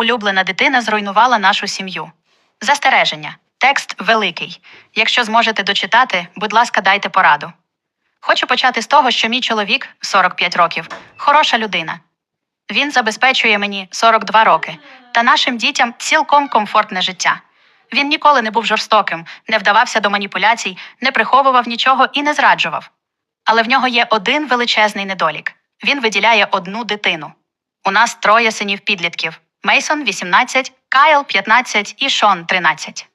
Улюблена дитина зруйнувала нашу сім'ю. Застереження. Текст великий. Якщо зможете дочитати, будь ласка, дайте пораду. Хочу почати з того, що мій чоловік 45 років, хороша людина. Він забезпечує мені 42 роки та нашим дітям цілком комфортне життя. Він ніколи не був жорстоким, не вдавався до маніпуляцій, не приховував нічого і не зраджував. Але в нього є один величезний недолік він виділяє одну дитину. У нас троє синів підлітків: Мейсон 18, Кайл 15 і Шон 13.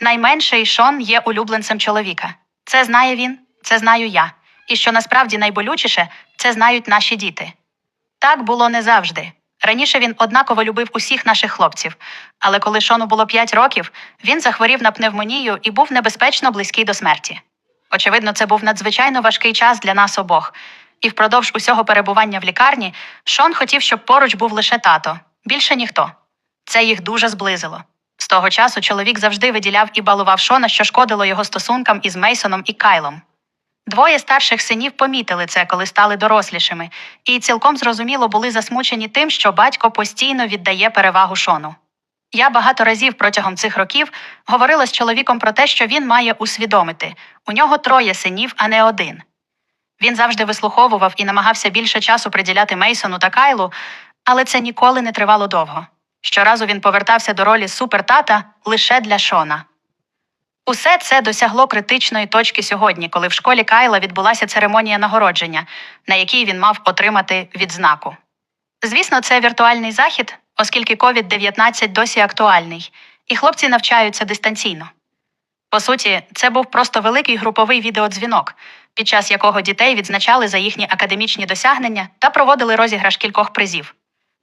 Найменший Шон є улюбленцем чоловіка. Це знає він, це знаю я. І що насправді найболючіше, це знають наші діти. Так було не завжди. Раніше він однаково любив усіх наших хлопців, але коли Шону було 5 років, він захворів на пневмонію і був небезпечно близький до смерті. Очевидно, це був надзвичайно важкий час для нас обох. І впродовж усього перебування в лікарні Шон хотів, щоб поруч був лише тато, більше ніхто. Це їх дуже зблизило. З того часу чоловік завжди виділяв і балував Шона, що шкодило його стосункам із Мейсоном і Кайлом. Двоє старших синів помітили це, коли стали дорослішими, і цілком зрозуміло були засмучені тим, що батько постійно віддає перевагу Шону. Я багато разів протягом цих років говорила з чоловіком про те, що він має усвідомити у нього троє синів, а не один. Він завжди вислуховував і намагався більше часу приділяти Мейсону та Кайлу, але це ніколи не тривало довго. Щоразу він повертався до ролі супертата лише для Шона. Усе це досягло критичної точки сьогодні, коли в школі Кайла відбулася церемонія нагородження, на якій він мав отримати відзнаку. Звісно, це віртуальний захід, оскільки COVID-19 досі актуальний, і хлопці навчаються дистанційно. По суті, це був просто великий груповий відеодзвінок, під час якого дітей відзначали за їхні академічні досягнення та проводили розіграш кількох призів.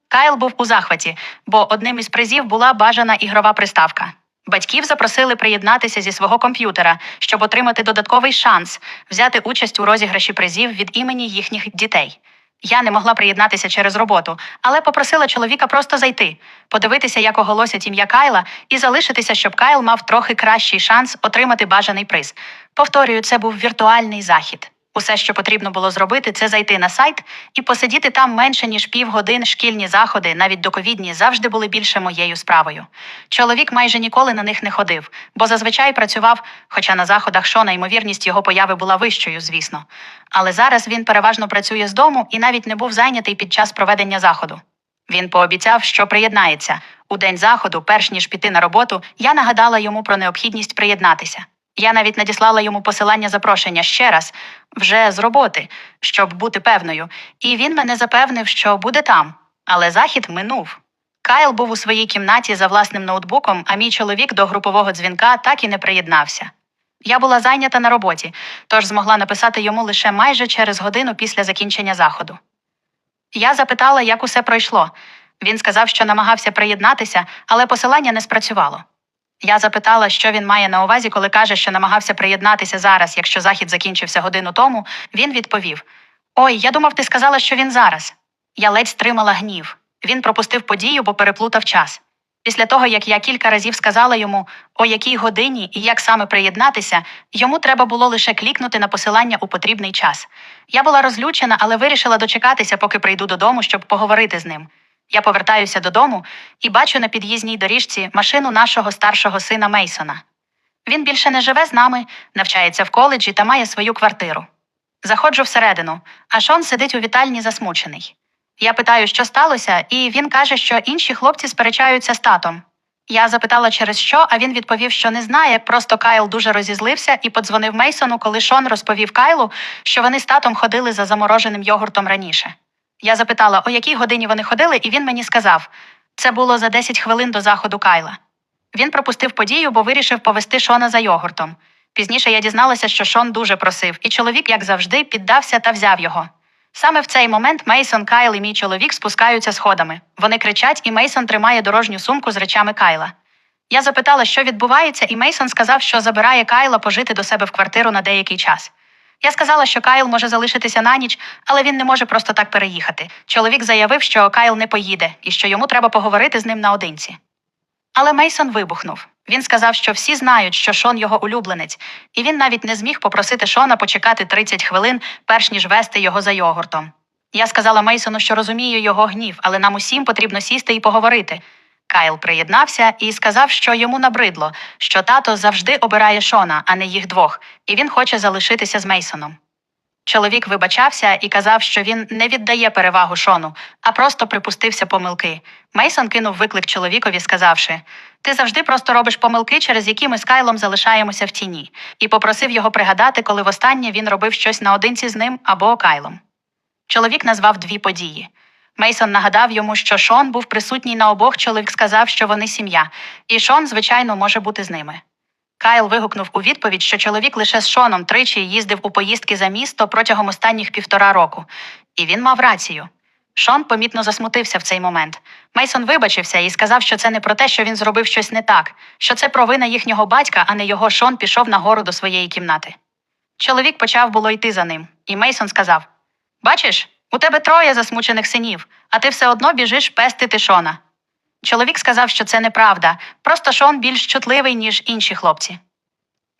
Кайл був у захваті, бо одним із призів була бажана ігрова приставка. Батьків запросили приєднатися зі свого комп'ютера, щоб отримати додатковий шанс взяти участь у розіграші призів від імені їхніх дітей. Я не могла приєднатися через роботу, але попросила чоловіка просто зайти, подивитися, як оголосять ім'я Кайла, і залишитися, щоб Кайл мав трохи кращий шанс отримати бажаний приз. Повторюю, це був віртуальний захід. Усе, що потрібно було зробити, це зайти на сайт і посидіти там менше ніж півгодин. Шкільні заходи, навіть доковідні, завжди були більше моєю справою. Чоловік майже ніколи на них не ходив, бо зазвичай працював, хоча на заходах Шона ймовірність його появи була вищою, звісно. Але зараз він переважно працює з дому і навіть не був зайнятий під час проведення заходу. Він пообіцяв, що приєднається. У день заходу, перш ніж піти на роботу, я нагадала йому про необхідність приєднатися. Я навіть надіслала йому посилання запрошення ще раз, вже з роботи, щоб бути певною, і він мене запевнив, що буде там. Але захід минув. Кайл був у своїй кімнаті за власним ноутбуком, а мій чоловік до групового дзвінка так і не приєднався. Я була зайнята на роботі, тож змогла написати йому лише майже через годину після закінчення заходу. Я запитала, як усе пройшло. Він сказав, що намагався приєднатися, але посилання не спрацювало. Я запитала, що він має на увазі, коли каже, що намагався приєднатися зараз, якщо захід закінчився годину тому. Він відповів: Ой, я думав, ти сказала, що він зараз. Я ледь стримала гнів. Він пропустив подію, бо переплутав час. Після того, як я кілька разів сказала йому, о якій годині і як саме приєднатися, йому треба було лише клікнути на посилання у потрібний час. Я була розлючена, але вирішила дочекатися, поки прийду додому, щоб поговорити з ним. Я повертаюся додому і бачу на під'їзній доріжці машину нашого старшого сина Мейсона. Він більше не живе з нами, навчається в коледжі та має свою квартиру. Заходжу всередину, а Шон сидить у вітальні засмучений. Я питаю, що сталося, і він каже, що інші хлопці сперечаються з татом. Я запитала, через що, а він відповів, що не знає. Просто Кайл дуже розізлився і подзвонив Мейсону, коли Шон розповів Кайлу, що вони з татом ходили за замороженим йогуртом раніше. Я запитала, о якій годині вони ходили, і він мені сказав це було за 10 хвилин до заходу Кайла. Він пропустив подію, бо вирішив повести Шона за йогуртом. Пізніше я дізналася, що Шон дуже просив, і чоловік, як завжди, піддався та взяв його. Саме в цей момент Мейсон, Кайл і мій чоловік спускаються сходами. Вони кричать, і Мейсон тримає дорожню сумку з речами Кайла. Я запитала, що відбувається, і Мейсон сказав, що забирає Кайла пожити до себе в квартиру на деякий час. Я сказала, що Кайл може залишитися на ніч, але він не може просто так переїхати. Чоловік заявив, що Кайл не поїде і що йому треба поговорити з ним наодинці. Але Мейсон вибухнув. Він сказав, що всі знають, що Шон його улюбленець, і він навіть не зміг попросити Шона почекати 30 хвилин, перш ніж вести його за йогуртом. Я сказала Мейсону, що розумію його гнів, але нам усім потрібно сісти і поговорити. Кайл приєднався і сказав, що йому набридло, що тато завжди обирає Шона, а не їх двох, і він хоче залишитися з Мейсоном. Чоловік вибачався і казав, що він не віддає перевагу Шону, а просто припустився помилки. Мейсон кинув виклик чоловікові, сказавши: Ти завжди просто робиш помилки, через які ми з Кайлом залишаємося в тіні, і попросив його пригадати, коли востаннє він робив щось наодинці з ним або Кайлом. Чоловік назвав дві події. Мейсон нагадав йому, що Шон був присутній на обох. Чоловік сказав, що вони сім'я, і Шон, звичайно, може бути з ними. Кайл вигукнув у відповідь, що чоловік лише з Шоном тричі їздив у поїздки за місто протягом останніх півтора року, і він мав рацію. Шон помітно засмутився в цей момент. Мейсон вибачився і сказав, що це не про те, що він зробив щось не так, що це провина їхнього батька, а не його Шон пішов нагору до своєї кімнати. Чоловік почав було йти за ним, і Мейсон сказав: Бачиш, у тебе троє засмучених синів, а ти все одно біжиш пестити Шона. Чоловік сказав, що це неправда, просто Шон більш чутливий, ніж інші хлопці.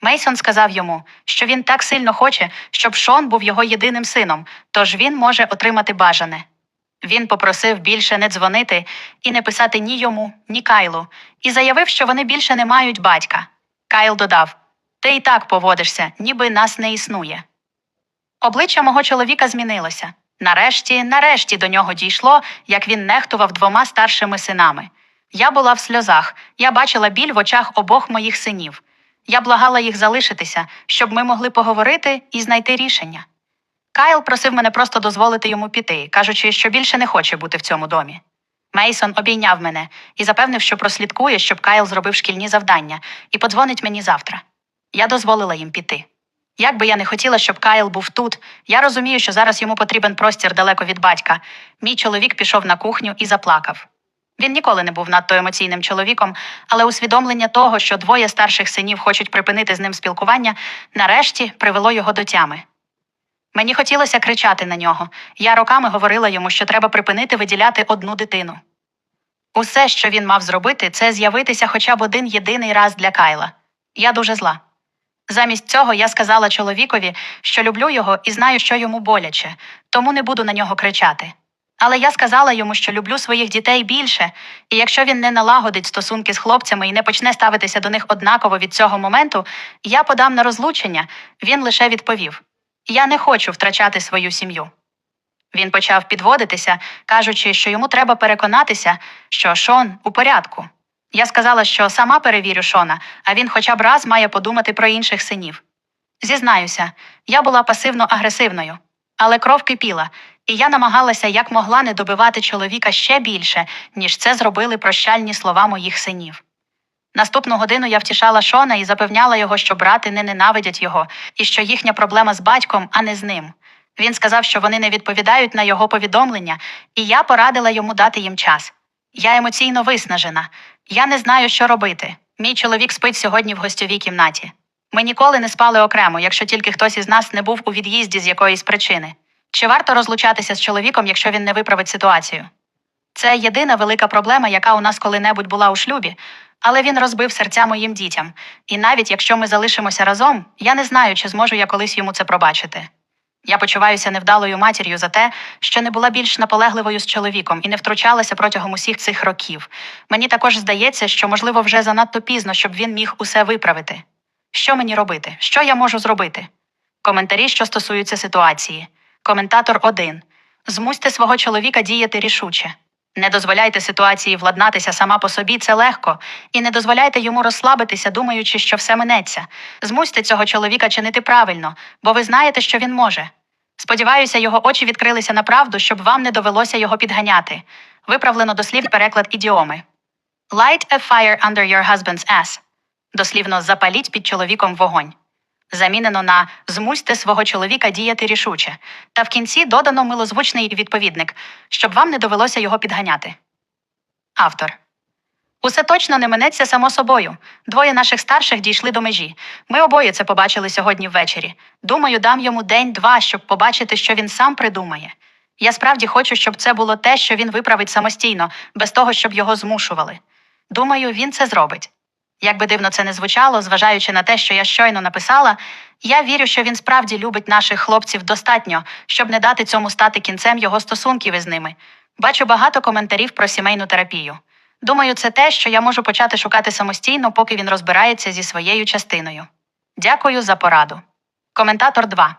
Мейсон сказав йому, що він так сильно хоче, щоб Шон був його єдиним сином, тож він може отримати бажане. Він попросив більше не дзвонити і не писати ні йому, ні Кайлу, і заявив, що вони більше не мають батька. Кайл додав: Ти і так поводишся, ніби нас не існує. Обличчя мого чоловіка змінилося. Нарешті, нарешті до нього дійшло, як він нехтував двома старшими синами. Я була в сльозах, я бачила біль в очах обох моїх синів. Я благала їх залишитися, щоб ми могли поговорити і знайти рішення. Кайл просив мене просто дозволити йому піти, кажучи, що більше не хоче бути в цьому домі. Мейсон обійняв мене і запевнив, що прослідкує, щоб Кайл зробив шкільні завдання, і подзвонить мені завтра. Я дозволила їм піти. Як би я не хотіла, щоб Кайл був тут, я розумію, що зараз йому потрібен простір далеко від батька. Мій чоловік пішов на кухню і заплакав. Він ніколи не був надто емоційним чоловіком, але усвідомлення того, що двоє старших синів хочуть припинити з ним спілкування, нарешті привело його до тями. Мені хотілося кричати на нього. Я роками говорила йому, що треба припинити виділяти одну дитину. Усе, що він мав зробити, це з'явитися хоча б один єдиний раз для Кайла. Я дуже зла. Замість цього я сказала чоловікові, що люблю його і знаю, що йому боляче, тому не буду на нього кричати. Але я сказала йому, що люблю своїх дітей більше, і якщо він не налагодить стосунки з хлопцями і не почне ставитися до них однаково від цього моменту, я подам на розлучення, він лише відповів: Я не хочу втрачати свою сім'ю. Він почав підводитися, кажучи, що йому треба переконатися, що Шон у порядку. Я сказала, що сама перевірю Шона, а він хоча б раз має подумати про інших синів. Зізнаюся, я була пасивно-агресивною, але кров кипіла, і я намагалася як могла не добивати чоловіка ще більше, ніж це зробили прощальні слова моїх синів. Наступну годину я втішала Шона і запевняла його, що брати не ненавидять його, і що їхня проблема з батьком, а не з ним. Він сказав, що вони не відповідають на його повідомлення, і я порадила йому дати їм час. Я емоційно виснажена. Я не знаю, що робити. Мій чоловік спить сьогодні в гостьовій кімнаті. Ми ніколи не спали окремо, якщо тільки хтось із нас не був у від'їзді з якоїсь причини. Чи варто розлучатися з чоловіком, якщо він не виправить ситуацію? Це єдина велика проблема, яка у нас коли-небудь була у шлюбі, але він розбив серця моїм дітям. І навіть якщо ми залишимося разом, я не знаю, чи зможу я колись йому це пробачити. Я почуваюся невдалою матір'ю за те, що не була більш наполегливою з чоловіком і не втручалася протягом усіх цих років. Мені також здається, що, можливо, вже занадто пізно, щоб він міг усе виправити. Що мені робити? Що я можу зробити? Коментарі, що стосуються ситуації. Коментатор 1. Змусьте свого чоловіка діяти рішуче. Не дозволяйте ситуації владнатися сама по собі, це легко, і не дозволяйте йому розслабитися, думаючи, що все минеться. Змусьте цього чоловіка чинити правильно, бо ви знаєте, що він може. Сподіваюся, його очі відкрилися на правду, щоб вам не довелося його підганяти. Виправлено дослівний переклад ідіоми. Light a fire under your husband's ass. Дослівно запаліть під чоловіком вогонь. Замінено на змусьте свого чоловіка діяти рішуче. Та в кінці додано милозвучний відповідник, щоб вам не довелося його підганяти. Автор. Усе точно не минеться само собою. Двоє наших старших дійшли до межі. Ми обоє це побачили сьогодні ввечері. Думаю, дам йому день-два, щоб побачити, що він сам придумає. Я справді хочу, щоб це було те, що він виправить самостійно, без того, щоб його змушували. Думаю, він це зробить. Як би дивно це не звучало, зважаючи на те, що я щойно написала, я вірю, що він справді любить наших хлопців достатньо, щоб не дати цьому стати кінцем його стосунків із ними. Бачу багато коментарів про сімейну терапію. Думаю, це те, що я можу почати шукати самостійно, поки він розбирається зі своєю частиною. Дякую за пораду. Коментатор 2.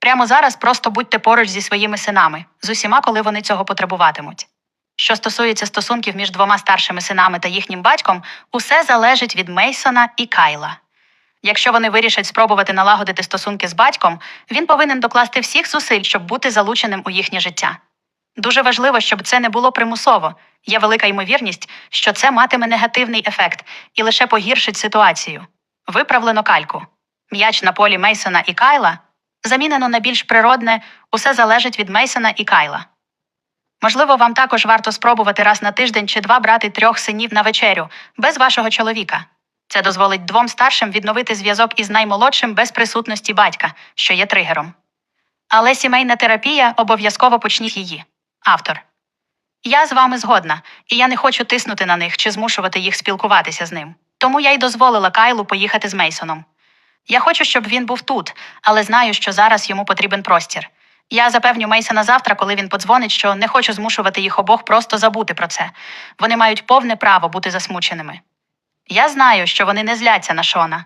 Прямо зараз просто будьте поруч зі своїми синами, з усіма, коли вони цього потребуватимуть. Що стосується стосунків між двома старшими синами та їхнім батьком, усе залежить від Мейсона і Кайла. Якщо вони вирішать спробувати налагодити стосунки з батьком, він повинен докласти всіх зусиль, щоб бути залученим у їхнє життя. Дуже важливо, щоб це не було примусово. Є велика ймовірність, що це матиме негативний ефект і лише погіршить ситуацію. Виправлено кальку. М'яч на полі Мейсона і Кайла замінено на більш природне, усе залежить від Мейсона і Кайла. Можливо, вам також варто спробувати раз на тиждень чи два брати трьох синів на вечерю без вашого чоловіка. Це дозволить двом старшим відновити зв'язок із наймолодшим без присутності батька, що є тригером. Але сімейна терапія обов'язково почніть її. Автор. Я з вами згодна, і я не хочу тиснути на них чи змушувати їх спілкуватися з ним. Тому я й дозволила Кайлу поїхати з Мейсоном. Я хочу, щоб він був тут, але знаю, що зараз йому потрібен простір. Я запевню Мейсона завтра, коли він подзвонить, що не хочу змушувати їх обох просто забути про це. Вони мають повне право бути засмученими. Я знаю, що вони не зляться на Шона.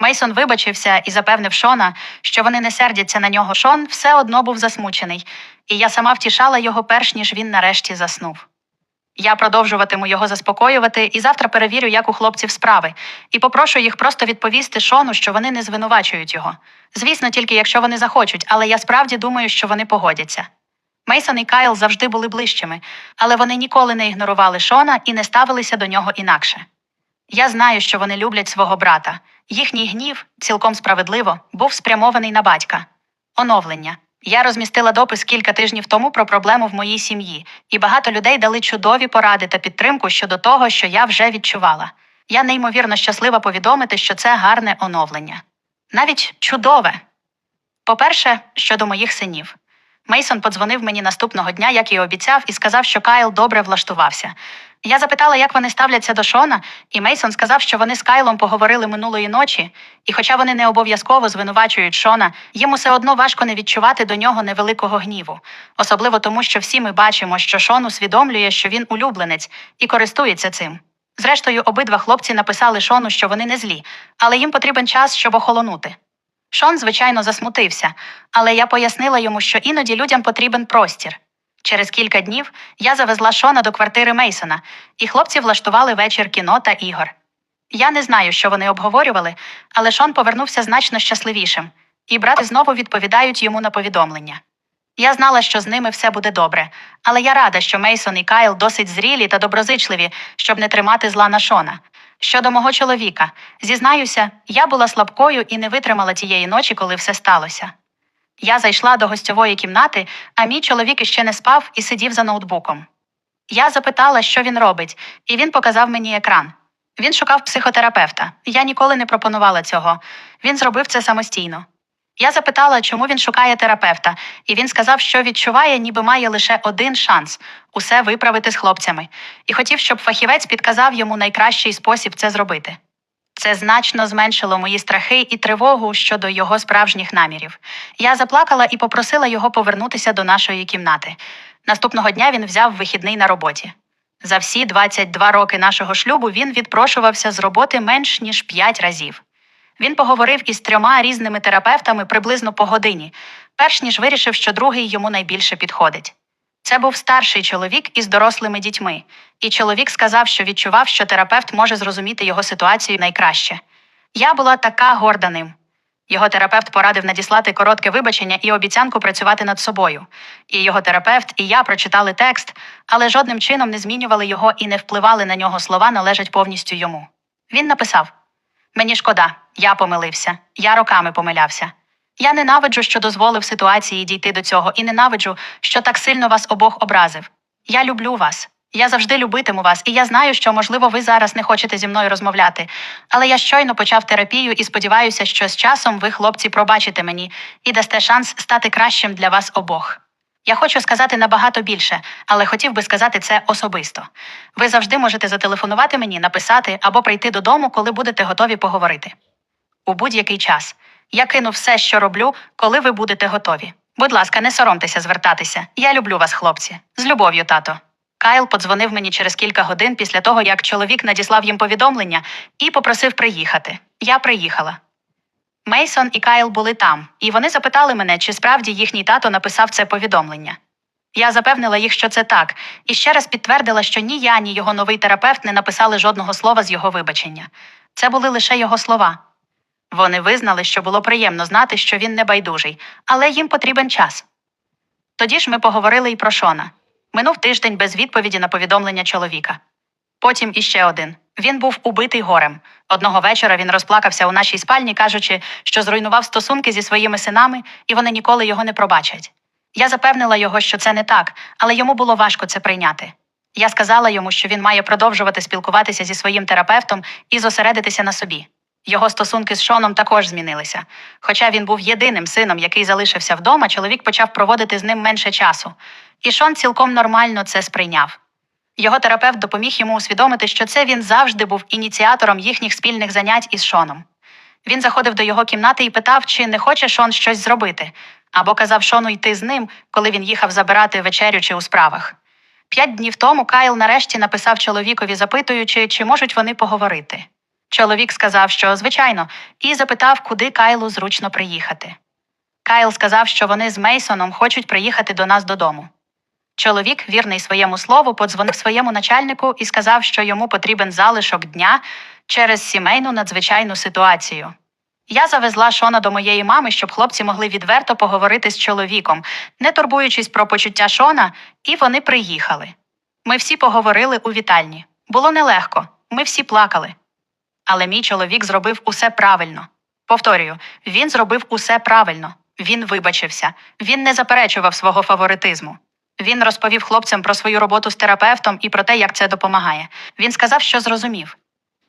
Мейсон вибачився і запевнив Шона, що вони не сердяться на нього. Шон все одно був засмучений, і я сама втішала його перш ніж він нарешті заснув. Я продовжуватиму його заспокоювати і завтра перевірю, як у хлопців справи, і попрошу їх просто відповісти Шону, що вони не звинувачують його. Звісно, тільки якщо вони захочуть, але я справді думаю, що вони погодяться. Мейсон і Кайл завжди були ближчими, але вони ніколи не ігнорували Шона і не ставилися до нього інакше. Я знаю, що вони люблять свого брата. Їхній гнів, цілком справедливо, був спрямований на батька. Оновлення. Я розмістила допис кілька тижнів тому про проблему в моїй сім'ї, і багато людей дали чудові поради та підтримку щодо того, що я вже відчувала. Я неймовірно щаслива повідомити, що це гарне оновлення. Навіть чудове. По-перше, щодо моїх синів. Мейсон подзвонив мені наступного дня, як і обіцяв, і сказав, що Кайл добре влаштувався. Я запитала, як вони ставляться до Шона, і Мейсон сказав, що вони з Кайлом поговорили минулої ночі, і хоча вони не обов'язково звинувачують Шона, їм усе одно важко не відчувати до нього невеликого гніву, особливо тому, що всі ми бачимо, що Шон усвідомлює, що він улюбленець, і користується цим. Зрештою, обидва хлопці написали Шону, що вони не злі, але їм потрібен час, щоб охолонути. Шон, звичайно, засмутився, але я пояснила йому, що іноді людям потрібен простір. Через кілька днів я завезла Шона до квартири Мейсона, і хлопці влаштували вечір кіно та ігор. Я не знаю, що вони обговорювали, але Шон повернувся значно щасливішим, і брати знову відповідають йому на повідомлення. Я знала, що з ними все буде добре, але я рада, що Мейсон і Кайл досить зрілі та доброзичливі, щоб не тримати зла на Шона. Щодо мого чоловіка, зізнаюся, я була слабкою і не витримала тієї ночі, коли все сталося. Я зайшла до гостьової кімнати, а мій чоловік іще не спав і сидів за ноутбуком. Я запитала, що він робить, і він показав мені екран. Він шукав психотерапевта. Я ніколи не пропонувала цього. Він зробив це самостійно. Я запитала, чому він шукає терапевта, і він сказав, що відчуває, ніби має лише один шанс усе виправити з хлопцями, і хотів, щоб фахівець підказав йому найкращий спосіб це зробити. Це значно зменшило мої страхи і тривогу щодо його справжніх намірів. Я заплакала і попросила його повернутися до нашої кімнати. Наступного дня він взяв вихідний на роботі. За всі 22 роки нашого шлюбу він відпрошувався з роботи менш ніж 5 разів. Він поговорив із трьома різними терапевтами приблизно по годині, перш ніж вирішив, що другий йому найбільше підходить. Це був старший чоловік із дорослими дітьми, і чоловік сказав, що відчував, що терапевт може зрозуміти його ситуацію найкраще. Я була така горда ним. Його терапевт порадив надіслати коротке вибачення і обіцянку працювати над собою. І його терапевт, і я прочитали текст, але жодним чином не змінювали його і не впливали на нього слова належать повністю йому. Він написав: Мені шкода, я помилився, я роками помилявся. Я ненавиджу, що дозволив ситуації дійти до цього, і ненавиджу, що так сильно вас обох образив. Я люблю вас. Я завжди любитиму вас, і я знаю, що, можливо, ви зараз не хочете зі мною розмовляти. Але я щойно почав терапію і сподіваюся, що з часом ви, хлопці, пробачите мені і дасте шанс стати кращим для вас обох. Я хочу сказати набагато більше, але хотів би сказати це особисто. Ви завжди можете зателефонувати мені, написати або прийти додому, коли будете готові поговорити. У будь-який час. Я кину все, що роблю, коли ви будете готові. Будь ласка, не соромтеся звертатися. Я люблю вас, хлопці. З любов'ю, тато. Кайл подзвонив мені через кілька годин після того, як чоловік надіслав їм повідомлення і попросив приїхати. Я приїхала. Мейсон і Кайл були там, і вони запитали мене, чи справді їхній тато написав це повідомлення. Я запевнила їх, що це так, і ще раз підтвердила, що ні я, ні його новий терапевт не написали жодного слова з його вибачення. Це були лише його слова. Вони визнали, що було приємно знати, що він не байдужий, але їм потрібен час. Тоді ж ми поговорили і про Шона. Минув тиждень без відповіді на повідомлення чоловіка. Потім іще один. Він був убитий горем. Одного вечора він розплакався у нашій спальні, кажучи, що зруйнував стосунки зі своїми синами, і вони ніколи його не пробачать. Я запевнила його, що це не так, але йому було важко це прийняти. Я сказала йому, що він має продовжувати спілкуватися зі своїм терапевтом і зосередитися на собі. Його стосунки з Шоном також змінилися. Хоча він був єдиним сином, який залишився вдома, чоловік почав проводити з ним менше часу. І Шон цілком нормально це сприйняв. Його терапевт допоміг йому усвідомити, що це він завжди був ініціатором їхніх спільних занять із Шоном. Він заходив до його кімнати і питав, чи не хоче Шон щось зробити, або казав Шону йти з ним, коли він їхав забирати вечерю чи у справах. П'ять днів тому Кайл нарешті написав чоловікові, запитуючи, чи можуть вони поговорити. Чоловік сказав, що звичайно, і запитав, куди Кайлу зручно приїхати. Кайл сказав, що вони з Мейсоном хочуть приїхати до нас додому. Чоловік, вірний своєму слову, подзвонив своєму начальнику і сказав, що йому потрібен залишок дня через сімейну надзвичайну ситуацію. Я завезла Шона до моєї мами, щоб хлопці могли відверто поговорити з чоловіком, не турбуючись про почуття Шона, і вони приїхали. Ми всі поговорили у вітальні. Було нелегко, ми всі плакали. Але мій чоловік зробив усе правильно. Повторюю, він зробив усе правильно. Він вибачився, він не заперечував свого фаворитизму. Він розповів хлопцям про свою роботу з терапевтом і про те, як це допомагає. Він сказав, що зрозумів.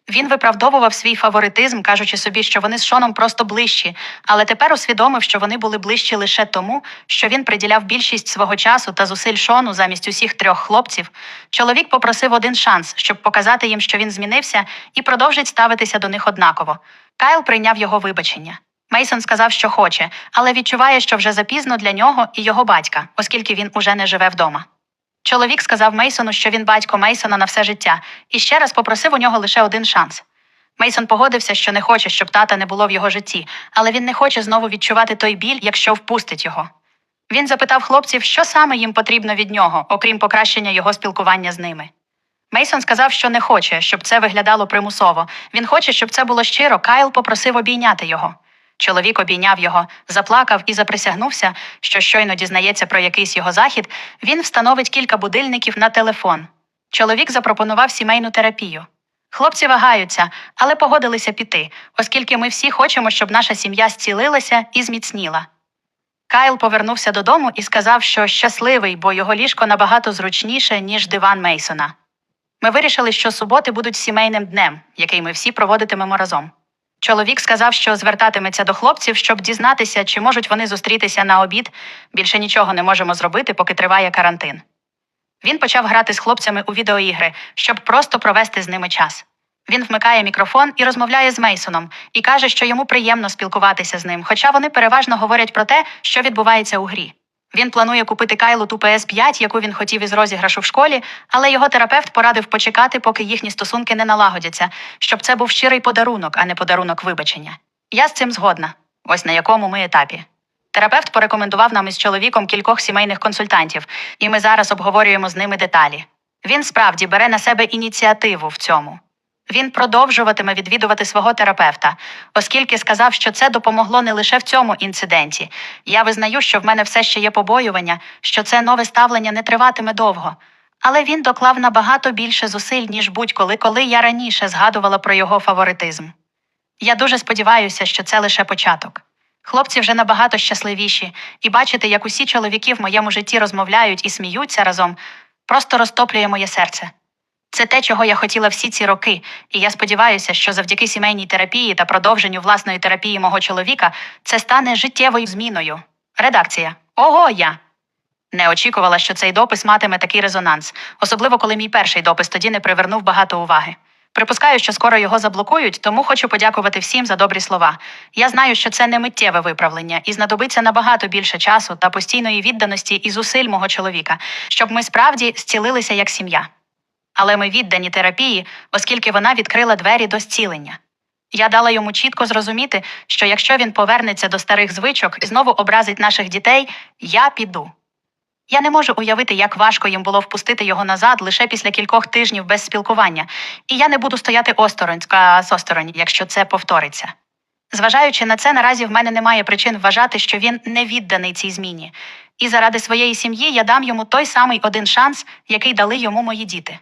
Він виправдовував свій фаворитизм, кажучи собі, що вони з Шоном просто ближчі, але тепер усвідомив, що вони були ближчі лише тому, що він приділяв більшість свого часу та зусиль Шону замість усіх трьох хлопців. Чоловік попросив один шанс, щоб показати їм, що він змінився, і продовжить ставитися до них однаково. Кайл прийняв його вибачення. Мейсон сказав, що хоче, але відчуває, що вже запізно для нього і його батька, оскільки він уже не живе вдома. Чоловік сказав Мейсону, що він батько Мейсона на все життя, і ще раз попросив у нього лише один шанс. Мейсон погодився, що не хоче, щоб тата не було в його житті, але він не хоче знову відчувати той біль, якщо впустить його. Він запитав хлопців, що саме їм потрібно від нього, окрім покращення його спілкування з ними. Мейсон сказав, що не хоче, щоб це виглядало примусово. Він хоче, щоб це було щиро. Кайл попросив обійняти його. Чоловік обійняв його, заплакав і заприсягнувся, що щойно дізнається про якийсь його захід, він встановить кілька будильників на телефон. Чоловік запропонував сімейну терапію. Хлопці вагаються, але погодилися піти, оскільки ми всі хочемо, щоб наша сім'я зцілилася і зміцніла. Кайл повернувся додому і сказав, що щасливий, бо його ліжко набагато зручніше, ніж диван Мейсона. Ми вирішили, що суботи будуть сімейним днем, який ми всі проводитимемо разом. Чоловік сказав, що звертатиметься до хлопців, щоб дізнатися, чи можуть вони зустрітися на обід. Більше нічого не можемо зробити, поки триває карантин. Він почав грати з хлопцями у відеоігри, щоб просто провести з ними час. Він вмикає мікрофон і розмовляє з Мейсоном, і каже, що йому приємно спілкуватися з ним, хоча вони переважно говорять про те, що відбувається у грі. Він планує купити Кайлу ту PS5, яку він хотів із розіграшу в школі, але його терапевт порадив почекати, поки їхні стосунки не налагодяться, щоб це був щирий подарунок, а не подарунок вибачення. Я з цим згодна. Ось на якому ми етапі. Терапевт порекомендував нам із чоловіком кількох сімейних консультантів, і ми зараз обговорюємо з ними деталі. Він справді бере на себе ініціативу в цьому. Він продовжуватиме відвідувати свого терапевта, оскільки сказав, що це допомогло не лише в цьому інциденті. Я визнаю, що в мене все ще є побоювання, що це нове ставлення не триватиме довго. Але він доклав набагато більше зусиль, ніж будь-коли, коли я раніше згадувала про його фаворитизм. Я дуже сподіваюся, що це лише початок. Хлопці вже набагато щасливіші, і бачити, як усі чоловіки в моєму житті розмовляють і сміються разом, просто розтоплює моє серце. Це те, чого я хотіла всі ці роки, і я сподіваюся, що завдяки сімейній терапії та продовженню власної терапії мого чоловіка це стане життєвою зміною. Редакція. Ого, я. Не очікувала, що цей допис матиме такий резонанс, особливо коли мій перший допис тоді не привернув багато уваги. Припускаю, що скоро його заблокують, тому хочу подякувати всім за добрі слова. Я знаю, що це не миттєве виправлення і знадобиться набагато більше часу та постійної відданості і зусиль мого чоловіка, щоб ми справді зцілилися як сім'я. Але ми віддані терапії, оскільки вона відкрила двері до зцілення. Я дала йому чітко зрозуміти, що якщо він повернеться до старих звичок і знову образить наших дітей, я піду. Я не можу уявити, як важко їм було впустити його назад лише після кількох тижнів без спілкування, і я не буду стояти осторонь, ска состоронь, якщо це повториться. Зважаючи на це, наразі в мене немає причин вважати, що він не відданий цій зміні, і заради своєї сім'ї я дам йому той самий один шанс, який дали йому мої діти.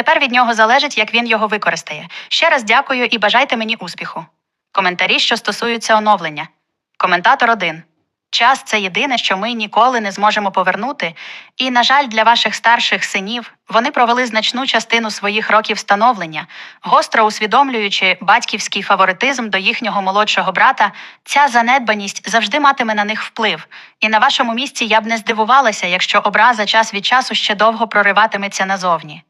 Тепер від нього залежить, як він його використає. Ще раз дякую і бажайте мені успіху. Коментарі, що стосуються оновлення. Коментатор 1. Час це єдине, що ми ніколи не зможемо повернути, і, на жаль, для ваших старших синів вони провели значну частину своїх років становлення, гостро усвідомлюючи батьківський фаворитизм до їхнього молодшого брата, ця занедбаність завжди матиме на них вплив. І на вашому місці я б не здивувалася, якщо образа час від часу ще довго прориватиметься назовні.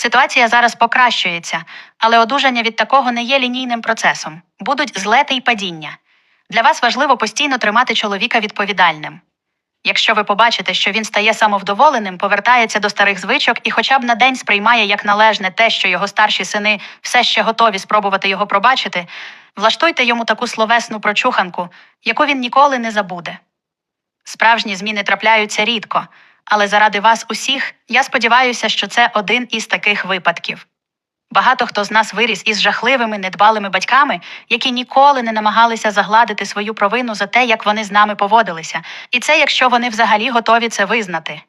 Ситуація зараз покращується, але одужання від такого не є лінійним процесом. Будуть злети й падіння. Для вас важливо постійно тримати чоловіка відповідальним. Якщо ви побачите, що він стає самовдоволеним, повертається до старих звичок і хоча б на день сприймає як належне те, що його старші сини все ще готові спробувати його пробачити, влаштуйте йому таку словесну прочуханку, яку він ніколи не забуде. Справжні зміни трапляються рідко, але заради вас усіх я сподіваюся, що це один із таких випадків. Багато хто з нас виріс із жахливими, недбалими батьками, які ніколи не намагалися загладити свою провину за те, як вони з нами поводилися, і це якщо вони взагалі готові це визнати.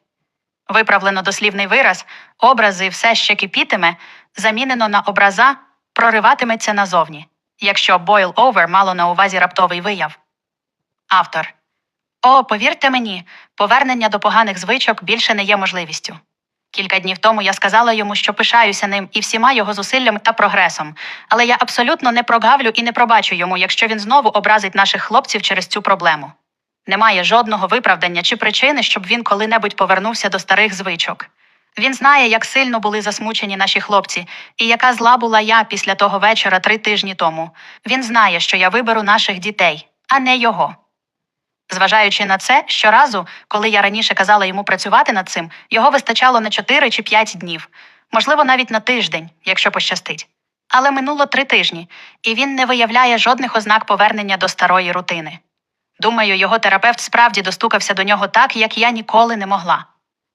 Виправлено дослівний вираз, образи все ще кипітиме, замінено на образа, прориватиметься назовні, якщо boil over мало на увазі раптовий вияв. Автор. О, повірте мені, повернення до поганих звичок більше не є можливістю. Кілька днів тому я сказала йому, що пишаюся ним і всіма його зусиллями та прогресом, але я абсолютно не прогавлю і не пробачу йому, якщо він знову образить наших хлопців через цю проблему. Немає жодного виправдання чи причини, щоб він коли-небудь повернувся до старих звичок. Він знає, як сильно були засмучені наші хлопці, і яка зла була я після того вечора три тижні тому. Він знає, що я виберу наших дітей, а не його. Зважаючи на це, щоразу, коли я раніше казала йому працювати над цим, його вистачало на 4 чи 5 днів, можливо, навіть на тиждень, якщо пощастить. Але минуло три тижні, і він не виявляє жодних ознак повернення до старої рутини. Думаю, його терапевт справді достукався до нього так, як я ніколи не могла.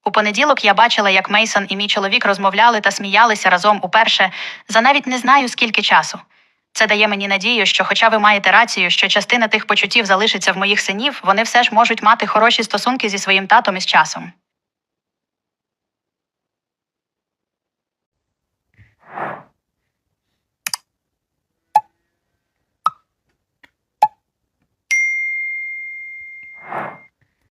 У понеділок я бачила, як Мейсон і мій чоловік розмовляли та сміялися разом уперше за навіть не знаю скільки часу. Це дає мені надію, що, хоча ви маєте рацію, що частина тих почуттів залишиться в моїх синів, вони все ж можуть мати хороші стосунки зі своїм татом із часом.